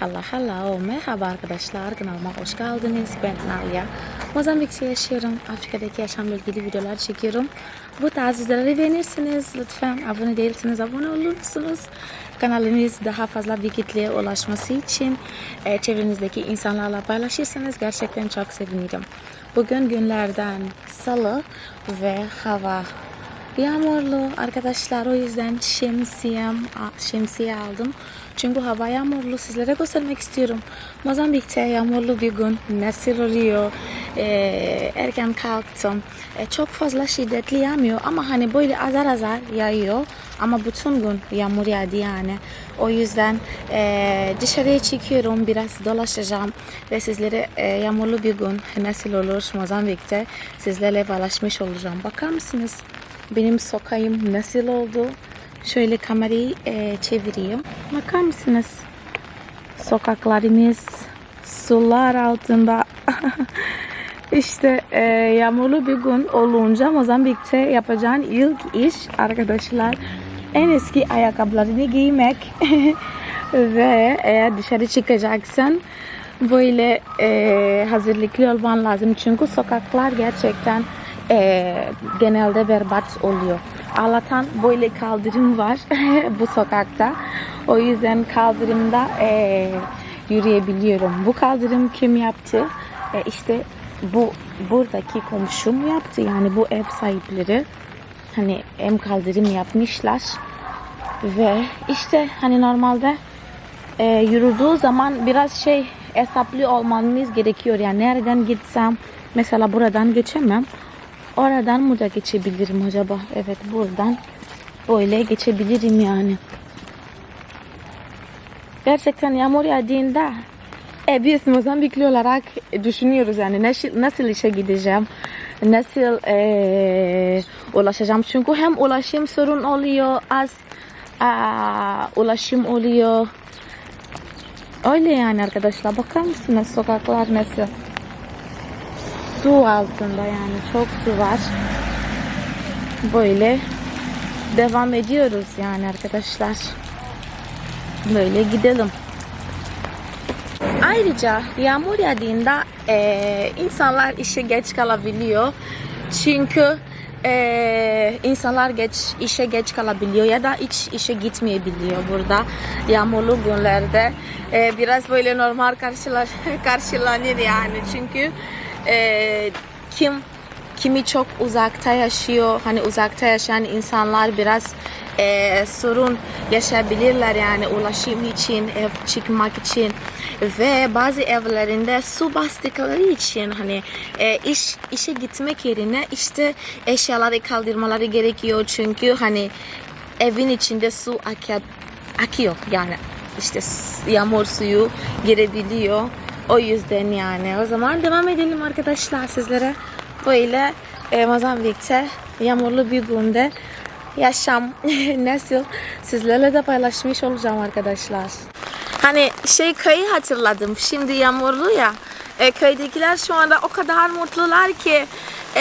Hala hala merhaba arkadaşlar kanalıma hoş geldiniz. Ben Nalia. Mozambik'te yaşıyorum. Afrika'daki yaşamla ilgili videolar çekiyorum. Bu tarz videoları beğenirsiniz. Lütfen abone değilseniz abone olursunuz. Kanalımız daha fazla bir kitleye ulaşması için e, çevrenizdeki insanlarla paylaşırsanız gerçekten çok sevinirim. Bugün günlerden salı ve hava Yağmurlu. Arkadaşlar o yüzden şemsiyem, şemsiye aldım. Çünkü hava yağmurlu sizlere göstermek istiyorum. Mozambik'te yağmurlu bir gün nasıl oluyor? Ee, erken kalktım. Ee, çok fazla şiddetli yağmıyor ama hani böyle azar azar yağıyor. Ama bütün gün yağmur yağdı yani. O yüzden e, dışarıya çıkıyorum biraz dolaşacağım ve sizlere e, yağmurlu bir gün nasıl olur Mozambik'te sizlerle paylaşmış olacağım. Bakar mısınız? benim sokağım nasıl oldu? Şöyle kamerayı e, çevireyim. Bakar mısınız? Sokaklarımız sular altında. işte e, yağmurlu bir gün olunca Mozambik'te yapacağın ilk iş arkadaşlar en eski ayakkabılarını giymek ve eğer dışarı çıkacaksan böyle e, hazırlıklı olman lazım çünkü sokaklar gerçekten e, genelde berbat oluyor. Allah'tan böyle kaldırım var bu sokakta. O yüzden kaldırımda e, yürüyebiliyorum. Bu kaldırım kim yaptı? E, işte bu buradaki komşum yaptı. Yani bu ev sahipleri hani hem kaldırım yapmışlar ve işte hani normalde e, yürüdüğü zaman biraz şey hesaplı olmamız gerekiyor. Yani nereden gitsem mesela buradan geçemem. Oradan mı da geçebilirim acaba? Evet buradan böyle geçebilirim yani. Gerçekten yağmur yağdığında e, biz Mozambikli olarak düşünüyoruz yani nasıl, nasıl işe gideceğim, nasıl e, ulaşacağım. Çünkü hem ulaşım sorun oluyor, az a, ulaşım oluyor. Öyle yani arkadaşlar bakar mısınız sokaklar nasıl? Su altında yani çok su var. Böyle devam ediyoruz yani arkadaşlar. Böyle gidelim. Ayrıca yağmur yağdığında e, insanlar işe geç kalabiliyor. Çünkü e, insanlar geç işe geç kalabiliyor ya da hiç işe gitmeyebiliyor burada yağmurlu günlerde. E, biraz böyle normal karşılar, karşılanır yani çünkü e, kim kimi çok uzakta yaşıyor. Hani uzakta yaşayan insanlar biraz e, sorun yaşayabilirler yani ulaşım için ev çıkmak için. Ve bazı evlerinde su bastıkları için hani e, iş işe gitmek yerine işte eşyaları kaldırmaları gerekiyor. Çünkü hani evin içinde su akıyor, akıyor. Yani işte yağmur suyu girebiliyor o yüzden yani. O zaman devam edelim arkadaşlar sizlere. Böyle e, Mozambik'te yağmurlu bir günde yaşam nasıl sizlerle de paylaşmış olacağım arkadaşlar. Hani şey köyü hatırladım. Şimdi yağmurlu ya. E, köydekiler şu anda o kadar mutlular ki e,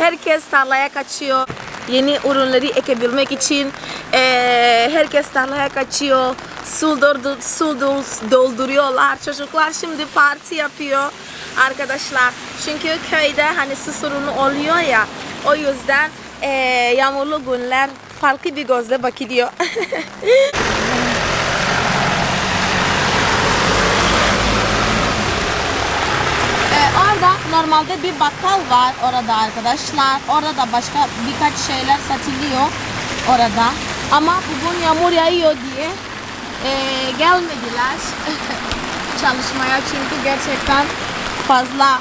herkes tarlaya kaçıyor. Yeni ürünleri ekebilmek için e, herkes tarlaya kaçıyor. Su, doldur, su dolduruyorlar. Çocuklar şimdi parti yapıyor arkadaşlar. Çünkü köyde hani su sorunu oluyor ya. O yüzden e, yağmurlu günler farklı bir gözle bakılıyor. Orada normalde bir bakkal var orada arkadaşlar. Orada da başka birkaç şeyler satılıyor orada. Ama bugün yağmur yağıyor diye e, gelmediler çalışmaya çünkü gerçekten fazla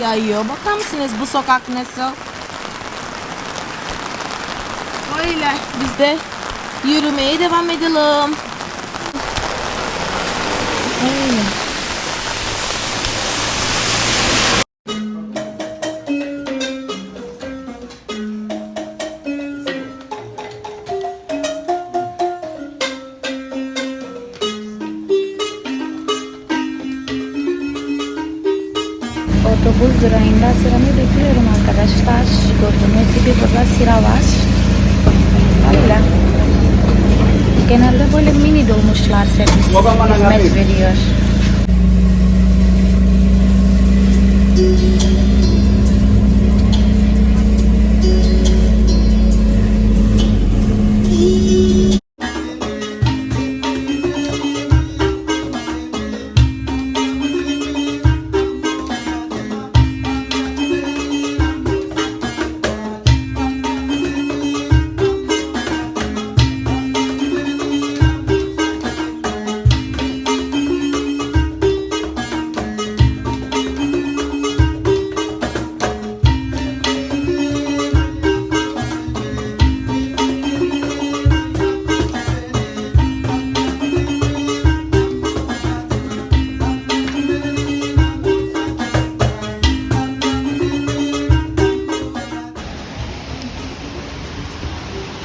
yağıyor. Bakar mısınız bu sokak nasıl? Öyle biz de yürümeye devam edelim. Öyle. Gördüğünüz gibi burada sıra var. Öyle. Genelde böyle mini dolmuşlar servis hizmet veriyor.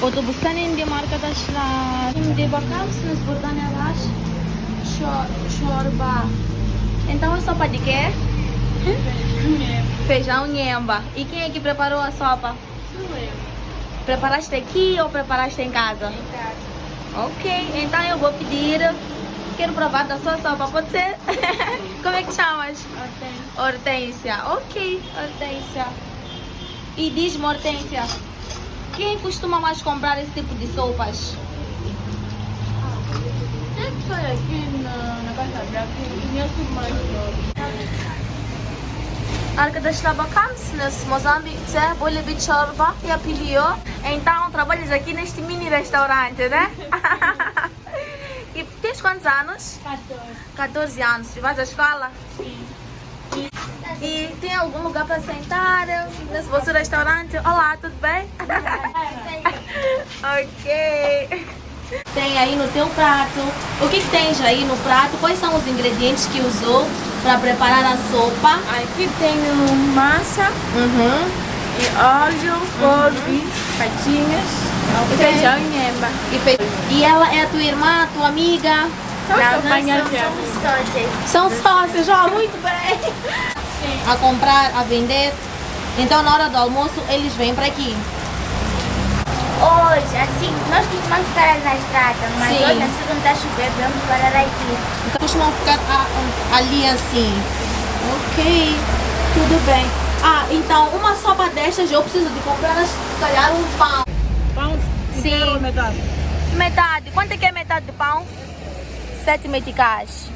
Otobüsten indim arkadaşlar. Şimdi bakar mısınız burada ne var? Çor çorba. Então a sopa de quê? Feijão nhemba. E quem é que preparou a sopa? Preparaste aqui ou preparaste em casa? Ok, então eu vou pedir. Quero provar da sua sopa, pode ser? Como é que chamas? Hortência. Ok, Hortência. E diz-me, Hortência, quem costuma mais comprar esse tipo de sopas? Hep aqui na, na casa daqui, conheço mais logo. Arkadaşlar bakar mısınız? Mozambik'te böyle bir çorba yapılıyor. Então trabalhas aqui neste mini restaurante, né? e tens quantos anos? 14. 14 anos. E vais à escola? Sim. E tem algum lugar para sentar nesse vosso restaurante? Olá, tudo bem? ok. Tem aí no teu prato. O que, que tens aí no prato? Quais são os ingredientes que usou para preparar a sopa? Aqui tenho massa, Uhum. e óleo, couve, patinhas, e feijão e nhemba. E, fe- e ela é a tua irmã, tua amiga? São de amigos. São sócios, ó, muito bem. A comprar, a vender. Então na hora do almoço eles vêm para aqui. Hoje, assim, nós costumamos ficar ali na estrada, mas Sim. hoje, assim, quando está chovendo, vamos parar aqui. Então costumam ficar a- ali assim. Ok, tudo bem. Ah, então uma sopa destas eu preciso de comprar, se calhar, um pão. Pão Sim. inteiro, metade. Metade. Quanto é que é metade do pão? Sete meticais.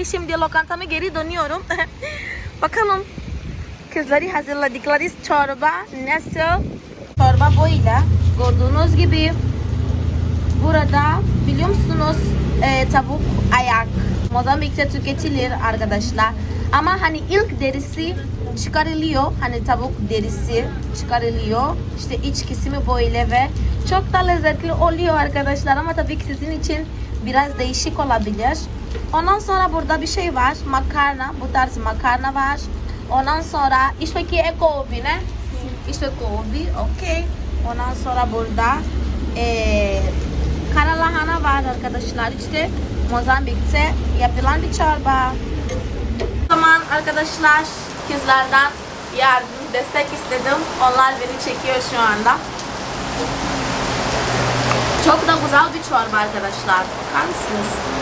Gibi şimdi lokantama geri dönüyorum. Bakalım kızları hazırladıkları çorba nasıl? Çorba böyle. Gördüğünüz gibi Burada biliyor musunuz e, tavuk ayak Mozambik'te tüketilir arkadaşlar. Ama hani ilk derisi çıkarılıyor. Hani tavuk derisi çıkarılıyor. İşte iç kesimi böyle ve çok da lezzetli oluyor arkadaşlar. Ama tabii ki sizin için biraz değişik olabilir. Ondan sonra burada bir şey var. Makarna. Bu tarz makarna var. Ondan sonra işte ki é couve, né? İşte couve, ok. Ondan sonra burada eee kara lahana var arkadaşlar. İşte Mozambik'te yapılan bir çorba. O zaman arkadaşlar kızlardan yardım, destek istedim. Onlar beni çekiyor şu anda. Çok da güzel bir çorba arkadaşlar. Bakar mısınız?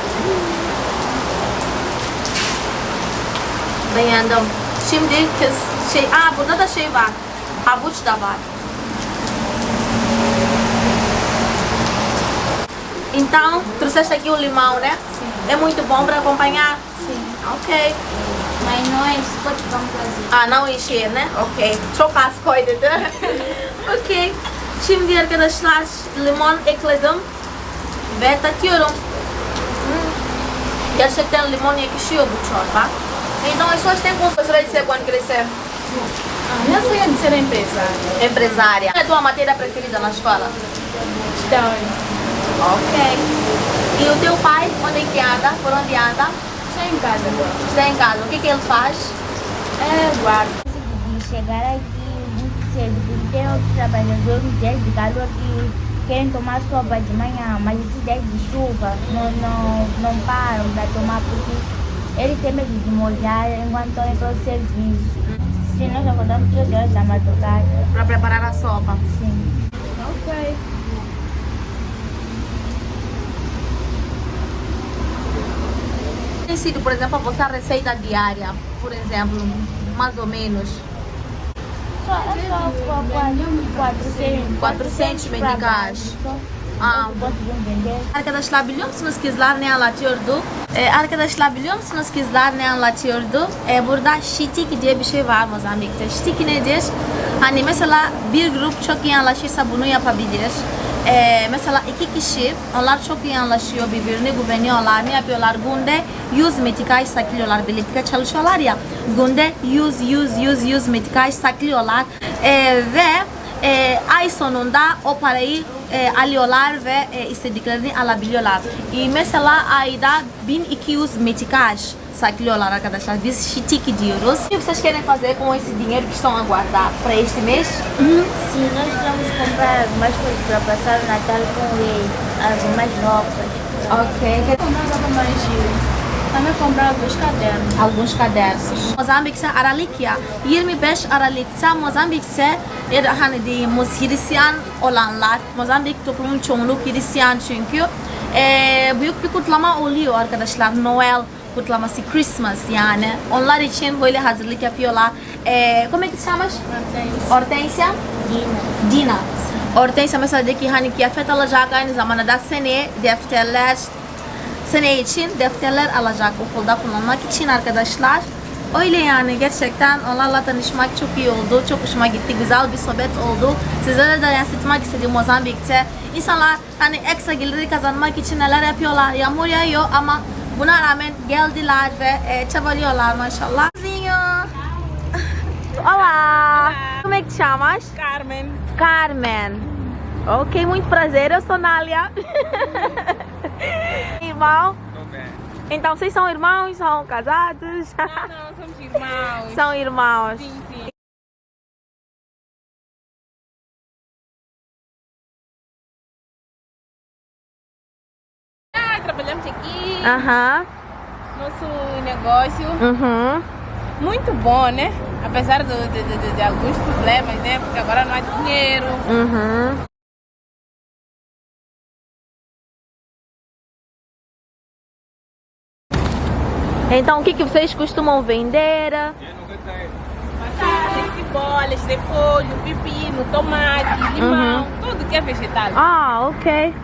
Beğendim. Şimdi kız şey, aa burada da şey var. Havuç da var. Então, trouxeste aqui o limão, né? Sim. É muito bom para acompanhar? Sim. Ok. Mas nós, pode vamos fazer. Ah, não encher, né? Ok. Çok az koyduk. ok. Şimdi arkadaşlar limon ekledim ve tatıyorum. Hmm. Gerçekten limon yakışıyor bu çorba. Então, as pessoas têm como gostaria de ser quando crescer? Ah, minha sonho é de ser empresária. Empresária. Qual é a tua matéria preferida na escola? Então, Ok. E o teu pai, onde é que anda? Por onde anda? já em casa agora. Está em casa. O que, que ele faz? É, guarda. Consegui chegar aqui muito cedo, porque eu trabalho dois dias de calor aqui querem tomar sopa de manhã, mas esses dias de chuva não, não, não param para tomar porque eles têm medo de molhar enquanto estão em todo o serviço. Se nós acordamos 3 horas da madrugada, Para preparar a sopa. sim. Ok. Tem sido, por exemplo, a vossa receita diária, por exemplo, mais ou menos. Só, é só qua- qua- 400, 400 pra Arkadaşlar biliyor musunuz kızlar ne anlatıyordu? Ee, arkadaşlar biliyor musunuz kızlar ne anlatıyordu? Ee, burada şitiki diye bir şey var Mozambik'te. Şitiki nedir? Hani mesela bir grup çok iyi anlaşırsa bunu yapabilir. Ee, mesela iki kişi onlar çok iyi anlaşıyor birbirini güveniyorlar. Ne yapıyorlar? Günde 100 metikaj saklıyorlar. Birlikte çalışıyorlar ya. Günde 100 100 100 100 metikaj saklıyorlar. Ee, ve e, ay sonunda o parayı e, alıyorlar ve e, istediklerini alabiliyorlar. E, mesela ayda 1200 metikaj saklıyorlar arkadaşlar. Biz şitiki diyoruz. O que vocês querem fazer com esse dinheiro que estão a guardar para este mês? Sim, nós queremos comprar algumas coisas para passar o Natal com eles, algumas roupas. Ok. Comprar mais giro. Também comprar alguns cadernos. Alguns cadernos. Mozambik'te Aralık ya. 25 Aralık'ta da hani diyeyim Hristiyan olanlar. Mozambik toplumun çoğunluk Hristiyan çünkü. Ee, büyük bir kutlama oluyor arkadaşlar. Noel kutlaması, Christmas yani. Onlar için böyle hazırlık yapıyorlar. Ee, como é que se chama? Hortensia? Dina. Dina. Hortensia mesela de ki hani kıyafet alacak aynı zamanda da seneye defterler sene için defterler alacak okulda kullanmak için arkadaşlar. Öyle yani gerçekten onlarla tanışmak çok iyi oldu. Çok hoşuma gitti. Güzel bir sohbet oldu. Sizlere de yansıtmak istedim Mozambik'te. İnsanlar hani ekstra geliri kazanmak için neler yapıyorlar. Yağmur yağıyor ama buna rağmen geldiler ve e, çabalıyorlar maşallah. Olá! Como é que te chamas? Carmen. Carmen. Ok, muito prazer, eu sou Nália. Irmão? Então vocês são irmãos, são casados? Não, não, somos irmãos. são irmãos. Sim, sim. Ah, trabalhamos aqui. Aham. Nosso negócio. Uhum. Muito bom, né? Apesar do- de, de- de- de alguns problemas, né? Porque agora não há dinheiro. Uhum. Então o que, que vocês costumam vender? Batatas, cebolas, repolho, pepino, tomate, limão, tudo que é vegetal. Ah, ok.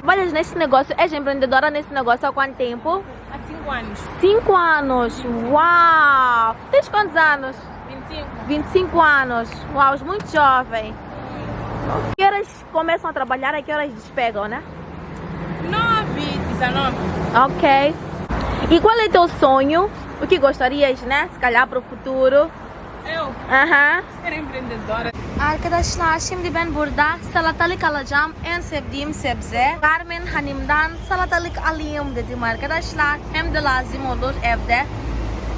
Trabalhas nesse negócio, és empreendedora nesse negócio há quanto tempo? Há 5 anos. Cinco anos. Uau! Tens quantos anos? 25. 25 anos. Uau, muito jovem. Que horas começam a trabalhar e que horas despegam, né? 9, 19. Ok. E qual é teu sonho? O que gostarias, né? Se calhar para o futuro. Eu Aha. ser empreendedora. Arkadaşlar şimdi ben burada salatalık alacağım. En sevdiğim sebze. Carmen Hanım'dan salatalık alayım dedim arkadaşlar. Hem de lazım olur evde.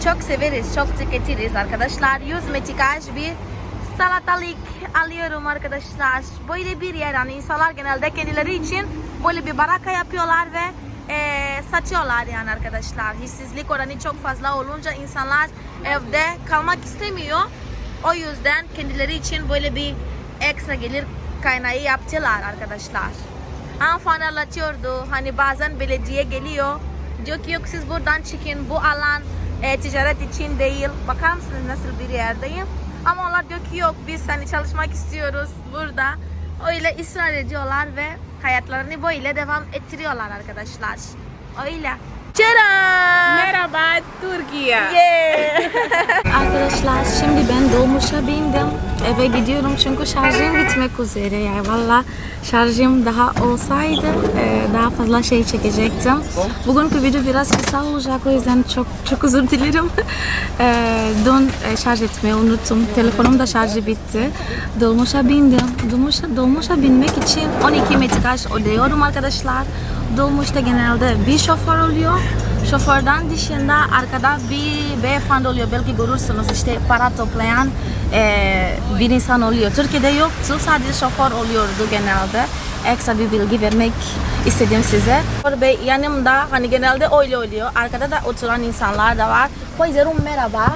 Çok severiz, çok tüketiriz arkadaşlar. 100 metrikaj bir salatalık alıyorum arkadaşlar. Böyle bir yer yani insanlar genelde kendileri için böyle bir baraka yapıyorlar ve eee, satıyorlar yani arkadaşlar. İşsizlik oranı çok fazla olunca insanlar evde kalmak istemiyor. O yüzden kendileri için böyle bir ekstra gelir kaynağı yaptılar arkadaşlar. Hanımefendi anlatıyordu. Hani bazen belediye geliyor. Diyor ki yok siz buradan çıkın. Bu alan e, ticaret için değil. Bakar mısınız nasıl bir yerdeyim? Ama onlar diyor ki yok biz hani çalışmak istiyoruz burada. Öyle ısrar ediyorlar ve hayatlarını böyle devam ettiriyorlar arkadaşlar. Öyle. Çera! Merhaba Türkiye. Arkadaşlar şimdi ben dolmuşa bindim. Eve gidiyorum çünkü şarjım bitmek üzere. Yani valla şarjım daha olsaydı e, daha fazla şey çekecektim. Bugünkü video biraz kısa olacak o yüzden çok çok özür dilerim. E, dün e, şarj etmeyi unuttum. Telefonum da şarjı bitti. Dolmuşa bindim. Dolmuşa, dolmuşa binmek için 12 metrikaç ödüyorum arkadaşlar. Dolmuşta genelde bir şoför oluyor. Şoförden dışında arkada bir beyefendi oluyor. Belki görürsünüz işte para toplayan eee, bir insan oluyor. Türkiye'de yoktu. Sadece şoför oluyordu genelde. Ekstra bir bilgi vermek istedim size. Şoför bey yanımda hani genelde öyle oluyor. Arkada da oturan insanlar da var. Pode dizer um merhaba.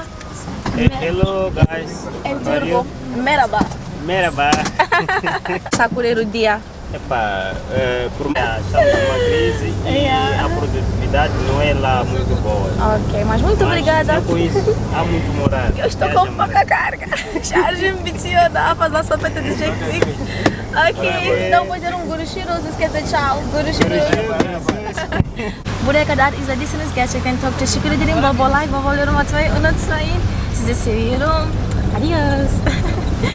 Hello guys. You? Merhaba. Merhaba. Sacureiro dia. Epá, eh, por estamos numa crise e a produtividade não é lá muito boa. Ok, mas muito Mas obrigada. com isso há muito morar. Eu estou com pouca carga. Şarjım bitiyor daha fazla sohbet edecektik. Ok, então vou dizer um görüşürüz. Esquece tchau. Görüşürüz. Buraya kadar izlediyseniz gerçekten çok teşekkür ederim. Bol like, bol yorum atmayı unutmayın. Sizi seviyorum. Adios.